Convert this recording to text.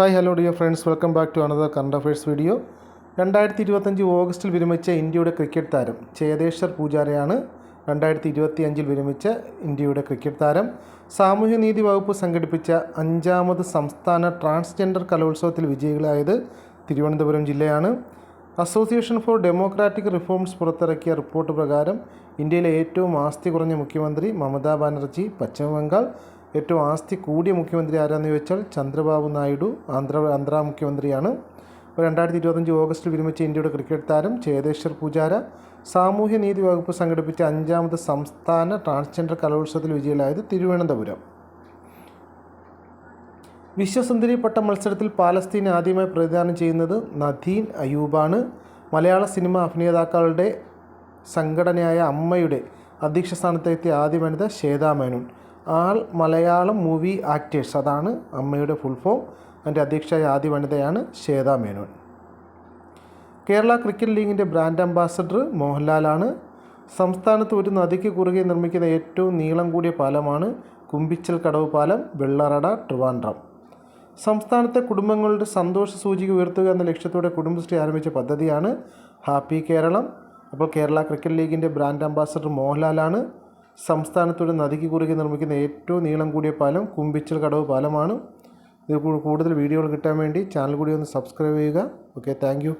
Hi hello dear friends welcome back to another current affairs video രണ്ടായിരത്തി ഇരുപത്തഞ്ച് ഓഗസ്റ്റിൽ വിരമിച്ച ഇന്ത്യയുടെ ക്രിക്കറ്റ് താരം ചേതേശ്വർ പൂജാരയാണ് രണ്ടായിരത്തി ഇരുപത്തി അഞ്ചിൽ വിരമിച്ച ഇന്ത്യയുടെ ക്രിക്കറ്റ് താരം. സാമൂഹ്യനീതി വകുപ്പ് സംഘടിപ്പിച്ച അഞ്ചാമത് സംസ്ഥാന ട്രാൻസ്ജെൻഡർ കലോത്സവത്തിൽ വിജയികളായത് തിരുവനന്തപുരം ജില്ലയാണ്. അസോസിയേഷൻ ഫോർ ഡെമോക്രാറ്റിക് റിഫോംസ് പുറത്തിറക്കിയ റിപ്പോർട്ട് പ്രകാരം ഇന്ത്യയിലെ ഏറ്റവും ആസ്തി കുറഞ്ഞ മുഖ്യമന്ത്രി മമതാ ബാനർജി പശ്ചിമ ബംഗാൾ ഏറ്റവും ആസ്തി കൂടിയ മുഖ്യമന്ത്രി ആരാന്ന് ചോദിച്ചാൽ ചന്ദ്രബാബു നായിഡു ആന്ധ്ര ആന്ധ്ര മുഖ്യമന്ത്രിയാണ്. അപ്പോൾ രണ്ടായിരത്തി ഇരുപത്തഞ്ച് ഓഗസ്റ്റിൽ വിരമിച്ച ഇന്ത്യയുടെ ക്രിക്കറ്റ് താരം ചേതേശ്വർ പൂജാര സാമൂഹ്യനീതി വകുപ്പ് സംഘടിപ്പിച്ച അഞ്ചാമത് സംസ്ഥാന ട്രാൻസ്ജെൻഡർ കലോത്സവത്തിൽ വിജയികളായത് തിരുവനന്തപുരം. വിശ്വസുന്ദരി പട്ട മത്സരത്തിൽ പാലസ്തീൻ ആദ്യമായി പ്രതിദാനം ചെയ്യുന്നത് നദീൻ അയൂബാണ് മലയാള സിനിമ അഭിനേതാക്കളുടെ സംഘടനയായ അമ്മയുടെ അധ്യക്ഷ സ്ഥാനത്തെത്തിയ ആദ്യ വനിത Shweta Menon all Malayalam movie actors. അതാണ് അമ്മയുടെ ഫുൾ ഫോം അതിന്റെ അധ്യക്ഷയായ ആദ്യ വനിതയാണ് ശ്വേത മേനോൻ. കേരള ക്രിക്കറ്റ് ലീഗിന്റെ ബ്രാൻഡ് അംബാസഡർ മോഹൻലാലാണ്. സംസ്ഥാനത്ത് ഒരു നദിക്ക് കുറുകെ നിർമ്മിക്കുന്ന ഏറ്റവും നീളം കൂടിയ പാലമാണ് കുമ്പിച്ചൽ കടവ് പാലം വെള്ളറട ട്രിവാൻഡ്രം. സംസ്ഥാനത്തെ കുടുംബങ്ങളുടെ സന്തോഷ സൂചിക ഉയർത്തുക എന്ന ലക്ഷ്യത്തോടെ കുടുംബശ്രീ ആരംഭിച്ച പദ്ധതിയാണ് ഹാപ്പി കേരളം. അപ്പോൾ കേരള ക്രിക്കറ്റ് ലീഗിന്റെ ബ്രാൻഡ് അംബാസഡർ മോഹൻലാലാണ്. സംസ്ഥാനത്തൂടെ നദിക്ക് കുറുകെ നിർമ്മിക്കുന്ന ഏറ്റവും നീളം കൂടിയ പാലം കുമ്പിച്ചൽ കടവ് പാലമാണ്. ഇത് കൂടുതൽ വീഡിയോകൾ കിട്ടാൻ വേണ്ടി ചാനൽ കൂടി ഒന്ന് സബ്സ്ക്രൈബ് ചെയ്യുക. Okay thank